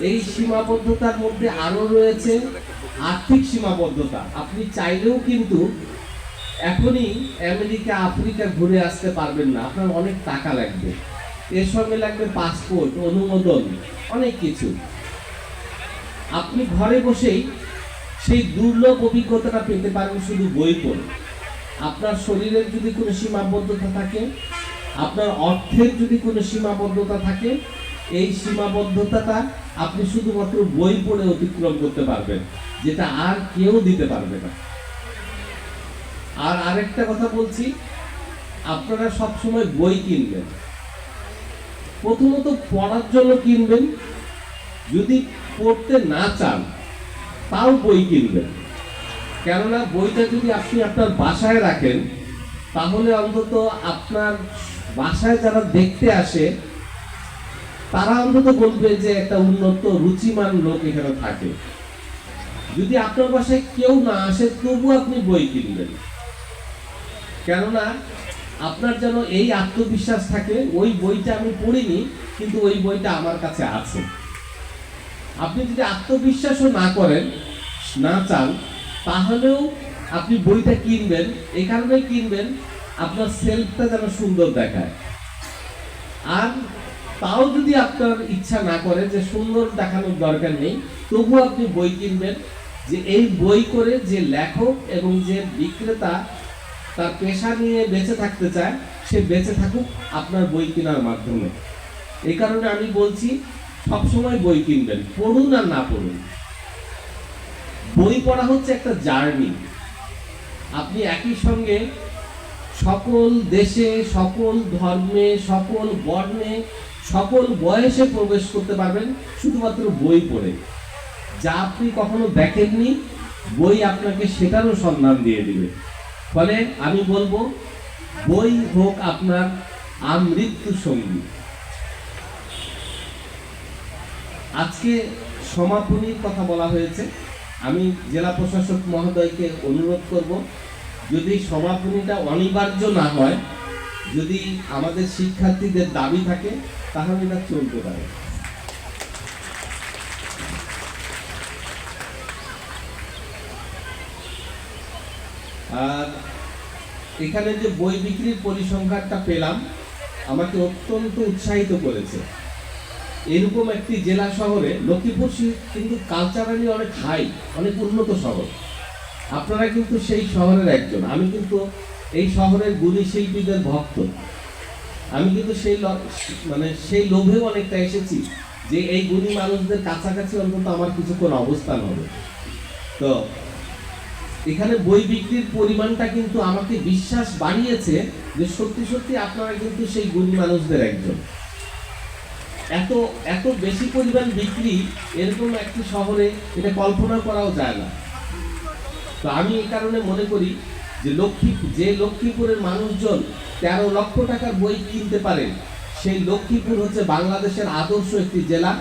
এই সীমাবদ্ধতার মধ্যে আরও রয়েছে আর্থিক সীমাবদ্ধতা। আপনি চাইলেও কিন্তু এখনই আমেরিকা, আফ্রিকা ঘুরে আসতে পারবেন না। আপনার অনেক টাকা লাগবে। এর সঙ্গে লাগবে পাসপোর্ট, অনুমোদন, অনেক কিছু। আপনি ঘরে বসেই সেই দুর্লভ অভিজ্ঞতাটা পেতে পারেন শুধু বই পড়ে। আপনার শরীরের যদি কোনো সীমাবদ্ধতা থাকে, আপনার অর্থের যদি কোনো সীমাবদ্ধতা থাকে এই সীমাবদ্ধতাটা আপনি শুধুমাত্র বই পড়ে অতিক্রম করতে পারবেন, যেটা আর কেউ দিতে পারবে না। আর আরেকটা কথা বলছি, আপনারা সবসময় বই কিনবেন। প্রথমত পড়ার জন্য কিনবেন, যদি পড়তে না চান, তাও বই কিনবেন। কেননা বইটা যদি আপনি আপনার বাসায় রাখেন, তাহলে অন্তত আপনার বাসায় যারা দেখতে আসে তারা অন্তত বলবে যে একটা উন্নত, রুচিমান লোক এখানে থাকে। যদি আপনার বাসায় কেউ না আসে, তবু আপনি বই কিনবেন। কেননা, আপনার যেন এই আত্মবিশ্বাস থাকে, ওই বইটা আমি পড়িনি, কিন্তু ওই বইটা আমার কাছে আছে। আপনি যদি আত্মবিশ্বাসও না করেন, না চান, তাহলেও আপনি বইটা কিনবেন। এই কারণেই কিনবেন, আপনার সেলফটা যেন সুন্দর দেখায়। আর তাও যদি আপনার ইচ্ছা না করে যে সুন্দর দেখানোর দরকার নেই তবু আপনি বই কিনবেন। যে এই বই করে যে লেখক এবং যে বিক্রেতা তার পেশা নিয়ে বেঁচে থাকতে চায়, সে বেঁচে থাকুক আপনার বই কেনার মাধ্যমে। এই কারণে আমি বলছি, সবসময় বই কিনবেন, পড়ুন আর না পড়ুন। বই পড়া হচ্ছে একটা জার্নি। আপনি একই সঙ্গে সকল দেশে, সকল ধর্মে, সকল বর্ণে সকল বয়সে প্রবেশ করতে পারবেন, শুধুমাত্র বই পড়ে। যা আপনি কখনো দেখেননি, বই আপনাকে সেটারও সন্ধান দিয়ে দিবে। ফলে আমি বলব, বই হোক আপনার আমৃত্যু সঙ্গী। আজকে সমাপনীর কথা বলা হয়েছে। আমি জেলা প্রশাসক মহোদয়কে অনুরোধ করব, যদি সমাপনীটা অনিবার্য না হয় যদি আমাদের শিক্ষার্থীদের দাবি থাকে, তাহলে এটা চলতে পারে। আর এখানে যে বই বিক্রির পরিসংখ্যানটা পেলাম, আমাকে অত্যন্ত উৎসাহিত করেছে। এরকম একটি জেলা শহরে লক্ষ্মীপুর কিন্তু কালচারালি অনেক হাই অনেক উন্নত শহর। আপনারা কিন্তু সেই শহরের একজন। আমি কিন্তু এই শহরের গুণী শিল্পীদের ভক্ত। আমি কিন্তু সেই মানে সেই লোভেও অনেকটা এসেছি যে এই গুণী মানুষদের কাছাকাছি অন্তত আমার কিছুক্ষণ অবস্থান হবে। তো এখানে বই বিক্রির পরিমাণটা কিন্তু আমাকে বিশ্বাস বাড়িয়েছে যে সত্যি সত্যি আপনারা কিন্তু সেই গুণী মানুষদের একজন। এত এত বেশি পরিমাণ বিক্রি এরকম একটি শহরে এটা কল্পনা করাও যায় না। তো আমি এই কারণে মনে করি যে লক্ষ্মী যে লক্ষ্মীপুরের মানুষজন তেরো লক্ষ টাকার বই কিনতে পারেন, সেই লক্ষ্মীপুর হচ্ছে বাংলাদেশের আদর্শ একটি জেলা।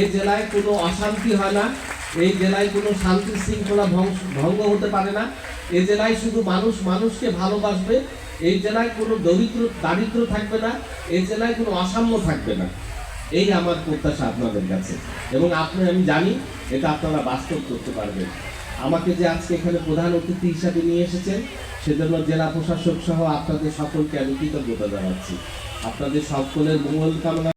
এই জেলায় কোনো অশান্তি হয় না, এই জেলায় কোনো শান্তি শৃঙ্খলা ভঙ্গ হতে পারে না। এই জেলায় শুধু মানুষ, মানুষকে ভালোবাসবে, এই জেলায় কোনো দরিদ্র, দারিদ্র থাকবে না এই জেলায় কোনো অসাম্য থাকবে না। এই আমার প্রত্যাশা আপনাদের কাছে। এবং আপনি, আমি জানি এটা আপনারা বাস্তব করতে পারবেন। আমাকে যে আজকে এখানে প্রধান অতিথি হিসাবে নিয়ে এসেছেন, সেজন্য জেলা প্রশাসক সহ আপনাদের সকলকে আমি কৃতজ্ঞতা জানাচ্ছি। আপনাদের সকলের মঙ্গল কামনা